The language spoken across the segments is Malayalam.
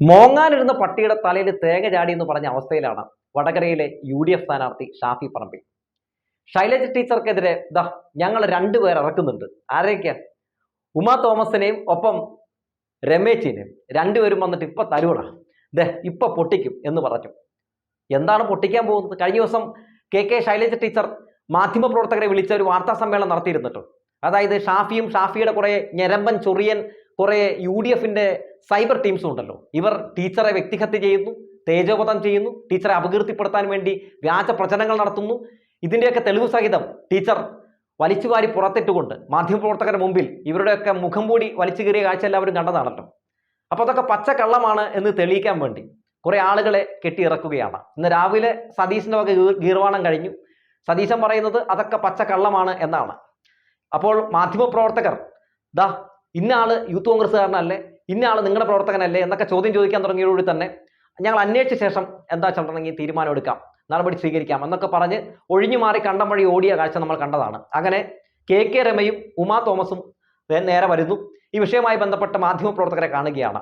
മോങ്ങാനിരുന്ന പട്ടിയുടെ തലയിൽ തേങ്ങ ചാടി എന്ന് പറഞ്ഞ അവസ്ഥയിലാണ് വടകരയിലെ യു ഡി എഫ് സ്ഥാനാർത്ഥി ഷാഫി പറമ്പിൽ. ശൈലജ ടീച്ചർക്കെതിരെ ദാ ഞങ്ങൾ രണ്ടുപേർ ഇറക്കുന്നുണ്ട്. ആരൊക്കെയാ ഉമാ തോമസിനെയും ഒപ്പം രമേശിനെയും. രണ്ടുപേരും വന്നിട്ട് ഇപ്പൊ തരൂട. ദേ ഇപ്പൊ പൊട്ടിക്കും എന്ന് പറഞ്ഞു. എന്താണ് പൊട്ടിക്കാൻ പോകുന്നത്? കഴിഞ്ഞ ദിവസം കെ കെ ശൈലജ ടീച്ചർ മാധ്യമപ്രവർത്തകരെ വിളിച്ച ഒരു വാർത്താ സമ്മേളനം നടത്തിയിരുന്നിട്ടു അതായത് ഷാഫിയും ഷാഫിയുടെ കുറെ ഞരമ്പൻ ചൊറിയൻ കുറെ യു ഡി എഫിന്റെ സൈബർ ടീംസും ഉണ്ടല്ലോ. ഇവർ ടീച്ചറെ വ്യക്തിഹത്യ ചെയ്യുന്നു തേജോപതം ചെയ്യുന്നു ടീച്ചറെ അപകീർത്തിപ്പെടുത്താൻ വേണ്ടി വ്യാജ പ്രചരണങ്ങൾ നടത്തുന്നു. ഇതിന്റെയൊക്കെ തെളിവ് സഹിതം ടീച്ചർ വലിച്ചുവാരി പുറത്തിട്ടുകൊണ്ട് മാധ്യമപ്രവർത്തകരുടെ മുമ്പിൽ ഇവരുടെയൊക്കെ മുഖം മൂടി വലിച്ചു കീറിയ കാഴ്ച എല്ലാവരും കണ്ടതാണല്ലോ. അപ്പോൾ അതൊക്കെ പച്ചക്കള്ളമാണ് എന്ന് തെളിയിക്കാൻ വേണ്ടി കുറേ ആളുകളെ കെട്ടിയിറക്കുകയാണ്. ഇന്ന് രാവിലെ സതീശിന്റെ വക ഗീർവാണം കഴിഞ്ഞു. സതീശൻ പറയുന്നത് അതൊക്കെ പച്ചക്കള്ളമാണ് എന്നാണ്. അപ്പോൾ മാധ്യമപ്രവർത്തകർ ദാ ഇന്ന ആൾ യൂത്ത് കോൺഗ്രസ്സുകാരനല്ലേ? ഇന്ന ആൾ നിങ്ങളുടെ പ്രവർത്തകനല്ലേ? എന്നൊക്കെ ചോദ്യം ചോദിക്കാൻ തുടങ്ങിയതോടുകൂടി തന്നെ ഞങ്ങൾ അന്വേഷിച്ച ശേഷം എന്താ വെച്ചിട്ടുണ്ടെങ്കിൽ തീരുമാനം എടുക്കാം നടപടി സ്വീകരിക്കാം എന്നൊക്കെ പറഞ്ഞ് ഒഴിഞ്ഞു മാറി കണ്ടം വഴി ഓടിയ കാഴ്ച നമ്മൾ കണ്ടതാണ്. അങ്ങനെ കെ കെ രമയും ഉമാ തോമസും നേരെ വരുന്നു. ഈ വിഷയവുമായി ബന്ധപ്പെട്ട മാധ്യമപ്രവർത്തകരെ കാണുകയാണ്.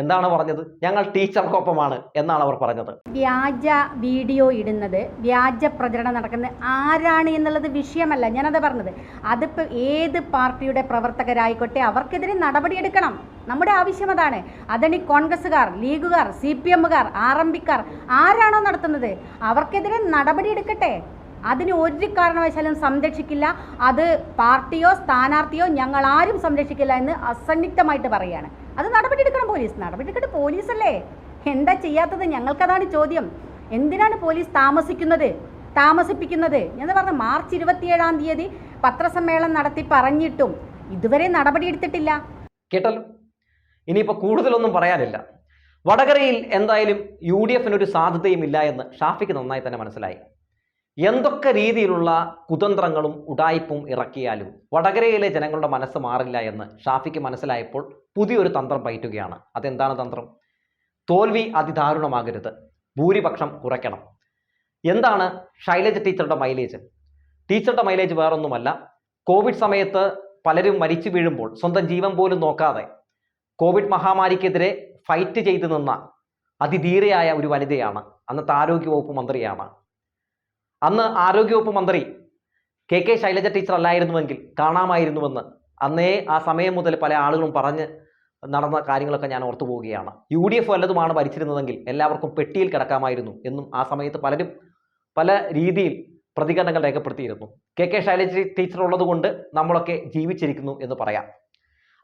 എന്താണ് പറഞ്ഞത്? ഞങ്ങൾ ടീച്ചർക്കൊപ്പമാണ് എന്നാണ് അവർ പറഞ്ഞത്. വ്യാജ വീഡിയോ ഇടുന്നത് വ്യാജ പ്രചരണം നടക്കുന്നത് ആരാണ് എന്നുള്ളത് വിഷയമല്ല. ഞാനത് പറഞ്ഞത്. അതിപ്പോൾ ഏത് പാർട്ടിയുടെ പ്രവർത്തകരായിക്കോട്ടെ അവർക്കെതിരെ നടപടിയെടുക്കണം. നമ്മുടെ ആവശ്യം അതാണ്. അതണി കോൺഗ്രസ്സുകാർ ലീഗുകാർ സി പി എമ്മുകാർ ആർ എം പിക്കാർ ആരാണോ നടത്തുന്നത്? അവർക്കെതിരെ നടപടിയെടുക്കട്ടെ. അതിന് ഒരു കാരണവശാലും സംരക്ഷിക്കില്ല. അത് പാർട്ടിയോ സ്ഥാനാർത്ഥിയോ ഞങ്ങൾ ആരും സംരക്ഷിക്കില്ല എന്ന് അസന്നിഗ്ധമായിട്ട് പറയുകയാണ് അത് നടപടിയെടുക്കണം പോലീസ്. നടപടിയെടുക്കട്ടെ പോലീസല്ലേ? എന്താ ചെയ്യാത്തത്? ഞങ്ങൾക്കതാണ് ചോദ്യം. എന്തിനാണ് പോലീസ് താമസിക്കുന്നത്? താമസിപ്പിക്കുന്നത്? എന്ന് പറഞ്ഞ മാർച്ച് ഇരുപത്തിയേഴാം തീയതി പത്രസമ്മേളനം നടത്തി പറഞ്ഞിട്ടും ഇതുവരെ നടപടിയെടുത്തിട്ടില്ല. കേട്ടല്ലോ? ഇനിയിപ്പോൾ കൂടുതലൊന്നും പറയാനില്ല. വടകരയിൽ എന്തായാലും യു ഡി എഫിനൊരു സാധ്യതയും ഇല്ല എന്ന് ഷാഫിക്ക് നന്നായി തന്നെ മനസ്സിലായി. എന്തൊക്കെ രീതിയിലുള്ള കുതന്ത്രങ്ങളും ഉടായ്പും ഇറക്കിയാലും വടകരയിലെ ജനങ്ങളുടെ മനസ്സ് മാറില്ല എന്ന് ഷാഫിക്ക് മനസ്സിലായപ്പോൾ പുതിയൊരു തന്ത്രം പയറ്റുകയാണ്. അതെന്താണ് തന്ത്രം? തോൽവി അതിദാരുണമാകരുത്. ഭൂരിപക്ഷം കുറയ്ക്കണം. എന്താണ് ശൈലജ ടീച്ചറുടെ മൈലേജ്? ടീച്ചറുടെ മൈലേജ് വേറൊന്നുമല്ല. കോവിഡ് സമയത്ത് പലരും മരിച്ചു വീഴുമ്പോൾ സ്വന്തം ജീവൻ പോലും നോക്കാതെ കോവിഡ് മഹാമാരിക്കെതിരെ ഫൈറ്റ് ചെയ്തു നിന്ന അതിധീരയായ ഒരു വനിതയാണ്. അന്നത്തെ ആരോഗ്യവകുപ്പ് മന്ത്രിയാണ്. അന്ന് ആരോഗ്യവകുപ്പ് മന്ത്രി കെ കെ ശൈലജ ടീച്ചർ അല്ലായിരുന്നുവെങ്കിൽ കാണാമായിരുന്നുവെന്ന് അന്നേ ആ സമയം മുതൽ പല ആളുകളും പറഞ്ഞ് നടന്ന കാര്യങ്ങളൊക്കെ ഞാൻ ഓർത്തു പോവുകയാണ്. യു ഡി എഫ് വല്ലതുമാണ് ഭരിച്ചിരുന്നതെങ്കിൽ എല്ലാവർക്കും പെട്ടിയിൽ കിടക്കാമായിരുന്നു എന്നും ആ സമയത്ത് പലരും പല രീതിയിൽ പ്രതികരണങ്ങൾ രേഖപ്പെടുത്തിയിരുന്നു. കെ കെ ശൈലജ ടീച്ചർ ഉള്ളതുകൊണ്ട് നമ്മളൊക്കെ ജീവിച്ചിരിക്കുന്നു എന്ന് പറയാം.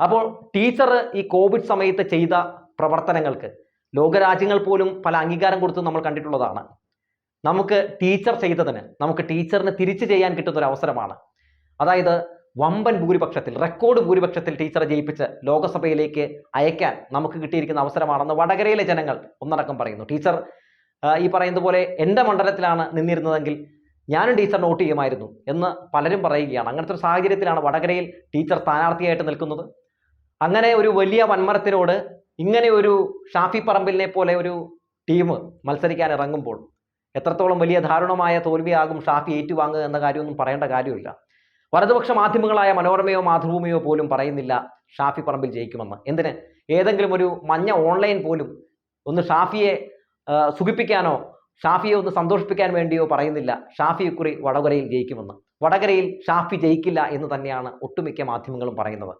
അപ്പോൾ ടീച്ചർ ഈ കോവിഡ് സമയത്ത് ചെയ്ത പ്രവർത്തനങ്ങൾക്ക് ലോകരാജ്യങ്ങൾ പോലും പല അംഗീകാരം കൊടുത്ത് നമ്മൾ കണ്ടിട്ടുള്ളതാണ്. നമുക്ക് ടീച്ചർ ചെയ്തതിന് നമുക്ക് ടീച്ചറിന് തിരിച്ചു ചെയ്യാൻ കിട്ടുന്ന ഒരു അവസരമാണ്. അതായത് വമ്പൻ ഭൂരിപക്ഷത്തിൽ റെക്കോർഡ് ഭൂരിപക്ഷത്തിൽ ടീച്ചറെ ജയിപ്പിച്ച് ലോകസഭയിലേക്ക് അയക്കാൻ നമുക്ക് കിട്ടിയിരിക്കുന്ന അവസരമാണെന്ന് വടകരയിലെ ജനങ്ങൾ ഒന്നടക്കം പറയുന്നു. ടീച്ചർ ഈ പറയുന്നത് പോലെ എന്റെ മണ്ഡലത്തിലാണ് നിന്നിരുന്നതെങ്കിൽ ഞാനും ടീച്ചർ നോട്ട് ചെയ്യുമായിരുന്നു എന്ന് പലരും പറയുകയാണ്. അങ്ങനത്തെ ഒരു സാഹചര്യത്തിലാണ് വടകരയിൽ ടീച്ചർ സ്ഥാനാർത്ഥിയായിട്ട് നിൽക്കുന്നത്. അങ്ങനെ ഒരു വലിയ വൻമരത്തിനോട് ഇങ്ങനെ ഒരു ഷാഫി പറമ്പിലിനെ പോലെ ഒരു ടീം മത്സരിക്കാൻ ഇറങ്ങുമ്പോൾ എത്രത്തോളം വലിയ ദാരുണമായ തോൽവിയാകും ഷാഫി ഏറ്റുവാങ്ങുക എന്ന കാര്യമൊന്നും പറയേണ്ട കാര്യമില്ല. വലതുപക്ഷ മാധ്യമങ്ങളായ മനോരമയോ മാതൃഭൂമിയോ പോലും പറയുന്നില്ല ഷാഫി പറമ്പിൽ ജയിക്കുമെന്ന്. എന്തിന്? ഏതെങ്കിലും ഒരു മഞ്ഞ ഓൺലൈൻ പോലും ഒന്ന് ഷാഫിയെ സുഖിപ്പിക്കാനോ ഷാഫിയെ ഒന്ന് സന്തോഷിപ്പിക്കാൻ വേണ്ടിയോ പറയുന്നില്ല. ഷാഫി ഇക്കുറി വടകരയിൽ ജയിക്കുമെന്ന്. വടകരയിൽ ഷാഫി ജയിക്കില്ല എന്ന് തന്നെയാണ് ഒട്ടുമിക്ക മാധ്യമങ്ങളും പറയുന്നത്.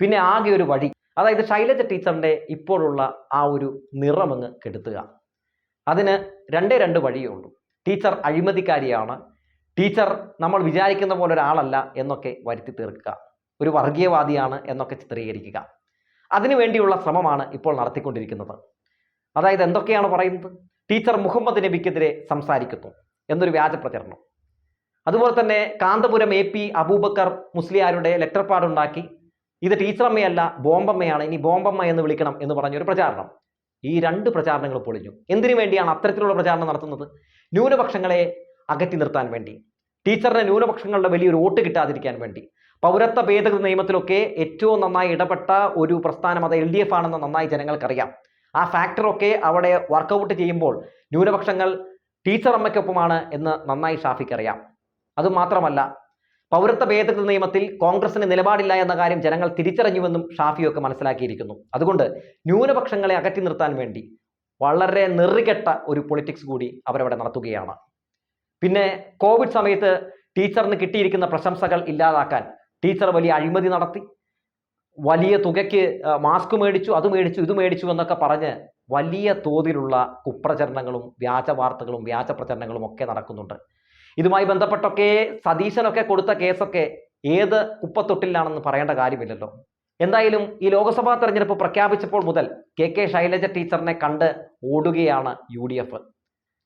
പിന്നെ ആകെ ഒരു വഴി. അതായത് ശൈലജ ടീച്ചറിന്റെ ഇപ്പോഴുള്ള ആ ഒരു നിറമങ്ങ് കെടുത്തുക. അതിന് രണ്ടേ രണ്ട് വഴിയേ ഉള്ളൂ. ടീച്ചർ അഴിമതിക്കാരിയാണ്. ടീച്ചർ നമ്മൾ വിചാരിക്കുന്ന പോലെ ഒരാളല്ല എന്നൊക്കെ വരുത്തി തീർക്കുക. ഒരു വർഗീയവാദിയാണ് എന്നൊക്കെ ചിത്രീകരിക്കുക. അതിനുവേണ്ടിയുള്ള ശ്രമമാണ് ഇപ്പോൾ നടത്തിക്കൊണ്ടിരിക്കുന്നത്. അതായത് എന്തൊക്കെയാണ് പറയുന്നത്? ടീച്ചർ മുഹമ്മദ് നബിക്കെതിരെ സംസാരിക്കുന്നു എന്നൊരു വ്യാജ പ്രചരണം. അതുപോലെ തന്നെ കാന്തപുരം എ പി അബൂബക്കർ മുസ്ലിയാരുടെ ലെറ്റർ പാടുണ്ടാക്കി. ഇത് ടീച്ചറമ്മയല്ല ബോംബമ്മയാണ്. ഇനി ബോംബമ്മ എന്ന് വിളിക്കണം എന്ന് പറഞ്ഞൊരു പ്രചാരണം. ഈ രണ്ട് പ്രചാരണങ്ങൾ പൊളിഞ്ഞു. എന്തിനു വേണ്ടിയാണ് അത്തരത്തിലുള്ള പ്രചാരണം നടത്തുന്നത്? ന്യൂനപക്ഷങ്ങളെ അകറ്റി നിർത്താൻ വേണ്ടി. ടീച്ചറിന് ന്യൂനപക്ഷങ്ങളുടെ വലിയൊരു വോട്ട് കിട്ടാതിരിക്കാൻ വേണ്ടി. പൗരത്വ ഭേദഗതി നിയമത്തിലൊക്കെ ഏറ്റവും നന്നായി ഇടപെട്ട ഒരു പ്രസ്ഥാനം അത് എൽ ഡി എഫ് ആണെന്ന് നന്നായി ജനങ്ങൾക്കറിയാം. ആ ഫാക്ടറൊക്കെ അവിടെ വർക്കൗട്ട് ചെയ്യുമ്പോൾ ന്യൂനപക്ഷങ്ങൾ ടീച്ചർ അമ്മയ്ക്കൊപ്പമാണ് എന്ന് നന്നായി ഷാഫിക്ക് അറിയാം അതുമാത്രമല്ല പൗരത്വ ഭേദഗതി നിയമത്തിൽ കോൺഗ്രസിന് നിലപാടില്ല എന്ന കാര്യം ജനങ്ങൾ തിരിച്ചറിഞ്ഞുവെന്നും ഷാഫിയൊക്കെ മനസ്സിലാക്കിയിരിക്കുന്നു. അതുകൊണ്ട് ന്യൂനപക്ഷങ്ങളെ അകറ്റി നിർത്താൻ വേണ്ടി വളരെ നെറികെട്ട ഒരു പൊളിറ്റിക്സ് കൂടി അവരവിടെ നടത്തുകയാണ്. പിന്നെ കോവിഡ് സമയത്ത് ടീച്ചറിന് കിട്ടിയിരിക്കുന്ന പ്രശംസകൾ ഇല്ലാതാക്കാൻ ടീച്ചർ വലിയ അഴിമതി നടത്തി. വലിയ തുകയ്ക്ക് മാസ്ക് മേടിച്ചു അത് മേടിച്ചു ഇത് മേടിച്ചു എന്നൊക്കെ പറഞ്ഞ് വലിയ തോതിലുള്ള കുപ്രചരണങ്ങളും വ്യാജ വാർത്തകളും വ്യാജ പ്രചരണങ്ങളും ഒക്കെ നടക്കുന്നുണ്ട്. ഇതുമായി ബന്ധപ്പെട്ടൊക്കെ സതീശനൊക്കെ കൊടുത്ത കേസൊക്കെ ഏത് കുപ്പത്തൊട്ടിലാണെന്ന് പറയേണ്ട കാര്യമില്ലല്ലോ. എന്തായാലും ഈ ലോക്സഭാ തെരഞ്ഞെടുപ്പ് പ്രഖ്യാപിച്ചപ്പോൾ മുതൽ കെ കെ ശൈലജ ടീച്ചറിനെ കണ്ട് ഓടുകയാണ് യു ഡി എഫ്.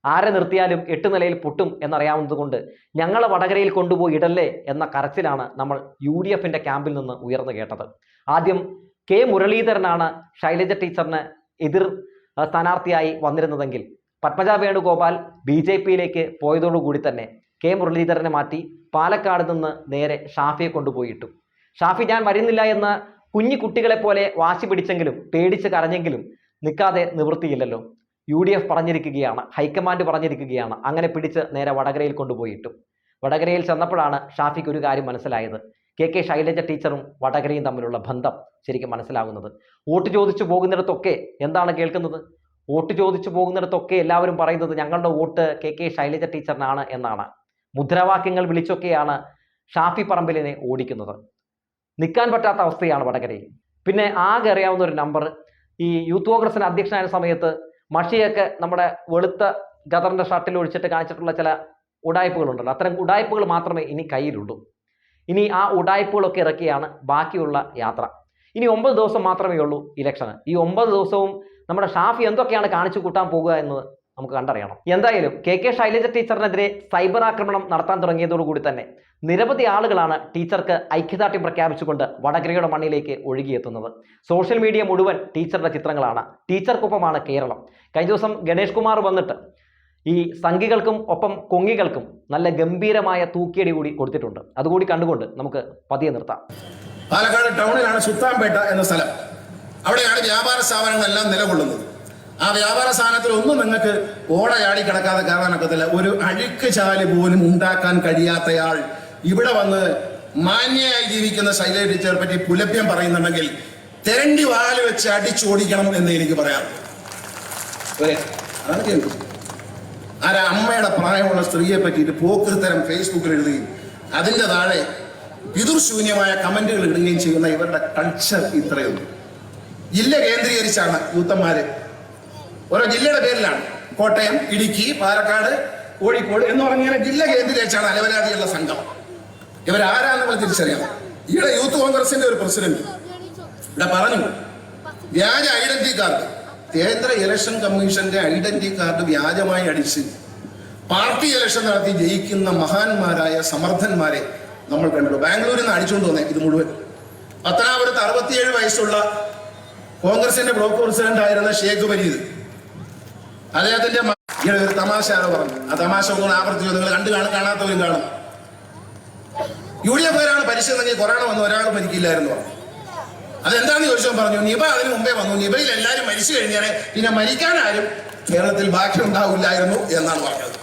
ആരെ നിർത്തിയാലും എട്ട് നിലയിൽ പൊട്ടും എന്നറിയാവുന്നതുകൊണ്ട് ഞങ്ങളെ വടകരയിൽ കൊണ്ടുപോയി ഇടല്ലേ എന്ന കരച്ചിലാണ് നമ്മൾ യു ഡി എഫിന്റെ ക്യാമ്പിൽ നിന്ന് ഉയർന്നു കേട്ടത്. ആദ്യം കെ മുരളീധരനാണ് ശൈലജ ടീച്ചറിന് എതിർ സ്ഥാനാർത്ഥിയായി വന്നിരുന്നതെങ്കിൽ പത്മജ വേണുഗോപാൽ ബി ജെ പിയിലേക്ക് പോയതോടുകൂടി തന്നെ കെ മുരളീധരനെ മാറ്റി പാലക്കാട് നിന്ന് നേരെ ഷാഫിയെ കൊണ്ടുപോയിട്ടു. ഷാഫി ഞാൻ വരുന്നില്ല എന്ന് കുഞ്ഞു കുട്ടികളെ പോലെ വാശി പിടിച്ചെങ്കിലും പേടിച്ച് കരഞ്ഞെങ്കിലും നിൽക്കാതെ നിവൃത്തിയില്ലല്ലോ. യു ഡി എഫ് പറഞ്ഞിരിക്കുകയാണ് ഹൈക്കമാൻഡ് പറഞ്ഞിരിക്കുകയാണ് അങ്ങനെ പിടിച്ച് നേരെ വടകരയിൽ കൊണ്ടുപോയിട്ടു. വടകരയിൽ ചെന്നപ്പോഴാണ് ഷാഫിക്ക് ഒരു കാര്യം മനസ്സിലായത്. കെ കെ ശൈലജ ടീച്ചറും വടകരയും തമ്മിലുള്ള ബന്ധം ശരിക്കും മനസ്സിലാകുന്നത്. വോട്ട് ചോദിച്ചു പോകുന്നിടത്തൊക്കെ എന്താണ് കേൾക്കുന്നത്? വോട്ട് ചോദിച്ചു പോകുന്നിടത്തൊക്കെ എല്ലാവരും പറയുന്നത് ഞങ്ങളുടെ വോട്ട് കെ കെ ശൈലജ ടീച്ചറിനാണ് എന്നാണ്. മുദ്രാവാക്യങ്ങൾ വിളിച്ചൊക്കെയാണ് ഷാഫി പറമ്പിലിനെ ഓടിക്കുന്നത്. നിൽക്കാൻ പറ്റാത്ത അവസ്ഥയാണ് വടകരയിൽ. പിന്നെ ആകെ അറിയാവുന്ന ഒരു നമ്പർ ഈ യൂത്ത് കോൺഗ്രസിന് അധ്യക്ഷനായ സമയത്ത് മഷിയൊക്കെ നമ്മുടെ വെളുത്ത ഗദറിന്റെ ഷർട്ടിൽ ഒഴിച്ചിട്ട് കാണിച്ചിട്ടുള്ള ചില ഉടായ്പകളുണ്ടല്ലോ. അത്തരം ഉടായ്പകൾ മാത്രമേ ഇനി കയ്യിലുള്ളൂ. ഇനി ആ ഉടായ്പകളൊക്കെ ഇറക്കിയാണ് ബാക്കിയുള്ള യാത്ര. ഇനി ഒമ്പത് ദിവസം മാത്രമേ ഉള്ളൂ ഇലക്ഷന്. ഈ ഒമ്പത് ദിവസവും നമ്മുടെ ഷാഫി എന്തൊക്കെയാണ് കാണിച്ചു കൂട്ടാൻ പോകുക എന്ന് നമുക്ക് കണ്ടറിയണം. എന്തായാലും കെ കെ ശൈലജ ടീച്ചറിനെതിരെ സൈബർ ആക്രമണം നടത്താൻ തുടങ്ങിയതോടുകൂടി തന്നെ നിരവധി ആളുകളാണ് ടീച്ചർക്ക് ഐക്യദാർഢ്യം പ്രഖ്യാപിച്ചുകൊണ്ട് വടകരയുടെ മണ്ണിലേക്ക് ഒഴുകിയെത്തുന്നത്. സോഷ്യൽ മീഡിയ മുഴുവൻ ടീച്ചറുടെ ചിത്രങ്ങളാണ്. ടീച്ചർക്കൊപ്പമാണ് കേരളം. കഴിഞ്ഞ ദിവസം ഗണേഷ് കുമാർ വന്നിട്ട് ഈ സംഘികൾക്കും ഒപ്പം കൊങ്ങികൾക്കും നല്ല ഗംഭീരമായ തൂക്കിയടി കൂടി കൊടുത്തിട്ടുണ്ട്. അതുകൂടി കണ്ടുകൊണ്ട് നമുക്ക് പതിയെ നിർത്താം. പാലക്കാട് ടൗണിലാണ് സുത്താൻപേട്ട എന്ന സ്ഥലം. അവിടെയാണ് വ്യാപാര സ്ഥാപനങ്ങളെല്ലാം നിലകൊള്ളുന്നത്. ആ വ്യാപാര സാധനത്തിൽ ഒന്നും നിങ്ങൾക്ക് ഓടയാടി കിടക്കാതെ കയറാനൊക്കത്തില്ല ഒരു അഴുക്ക് ചാൽ പോലും ഉണ്ടാക്കാൻ കഴിയാത്തയാൾ ഇവിടെ വന്ന് മാന്യയായി ജീവിക്കുന്ന ശൈലജ ടീച്ചറെ പറ്റി പുലഭ്യം പറയുന്നുണ്ടെങ്കിൽ തെരണ്ടി വാൽ വെച്ച് അടിച്ചോടിക്കണം എന്ന് എനിക്ക് ചെയ്യുന്നത് ആരാ അമ്മയുടെ പ്രായമുള്ള സ്ത്രീയെ പറ്റിയിട്ട് പോക്കൃത്തരം ഫേസ്ബുക്കിൽ എഴുതുകയും അതിന്റെ താഴെ പിതൃശൂന്യമായ കമന്റുകൾ ഇടുകയും ചെയ്യുന്ന ഇവരുടെ കൾച്ചർ ഇത്രയുള്ളൂ. ഇല്ല കേന്ദ്രീകരിച്ചാണ് യൂത്തന്മാര് ഓരോ ജില്ലയുടെ പേരിലാണ്. കോട്ടയം ഇടുക്കി പാലക്കാട് കോഴിക്കോട് എന്ന് പറഞ്ഞാൽ ജില്ല കേന്ദ്രീകരിച്ചാണ് അലവരാതിയുള്ള സംഘം. ഇവരാരാന്ന് നമ്മൾ തിരിച്ചറിയണം ഈയിടെ യൂത്ത് കോൺഗ്രസിന്റെ ഒരു പ്രസിഡന്റ് ഇവിടെ പറഞ്ഞു വ്യാജ ഐഡന്റിറ്റി കാർഡ് കേന്ദ്ര ഇലക്ഷൻ കമ്മീഷന്റെ ഐഡന്റിറ്റി കാർഡ് വ്യാജമായി അടിച്ച് പാർട്ടി ഇലക്ഷൻ നടത്തി ജയിക്കുന്ന മഹാന്മാരായ സമർത്ഥന്മാരെ നമ്മൾ കണ്ടു. ബാംഗ്ലൂരിൽ നിന്ന് അടിച്ചുകൊണ്ട് വന്നേ ഇത് മുഴുവൻ. പത്തനാപുരത്ത് അറുപത്തിയേഴ് വയസ്സുള്ള കോൺഗ്രസിന്റെ ബ്ലോക്ക് പ്രസിഡന്റ് ആയിരുന്ന ഷേഖ് ഫരീദ് അദ്ദേഹത്തിന്റെ ഒരു തമാശ ആണ് പറഞ്ഞു. ആ തമാശ ഒന്നും ആവർത്തിച്ചു? നിങ്ങൾ കണ്ടു കാണും കാണാത്തവരും കാണും യു ഡി എഫ് എഫുകാരാണ് പരിശോധന കൊറോണ വന്ന് ഒരാൾ മരിക്കില്ലായിരുന്നു പറഞ്ഞു. അതെന്താണെന്ന് ചോദിച്ചോ പറഞ്ഞു? നിബ അതിന് മുമ്പേ വന്നു. നിബയിൽ എല്ലാവരും മരിച്ചു കഴിഞ്ഞാൽ പിന്നെ മരിക്കാനാരും കേരളത്തിൽ ബാക്കി ഉണ്ടാവില്ലായിരുന്നു എന്നാണ് പറഞ്ഞത്.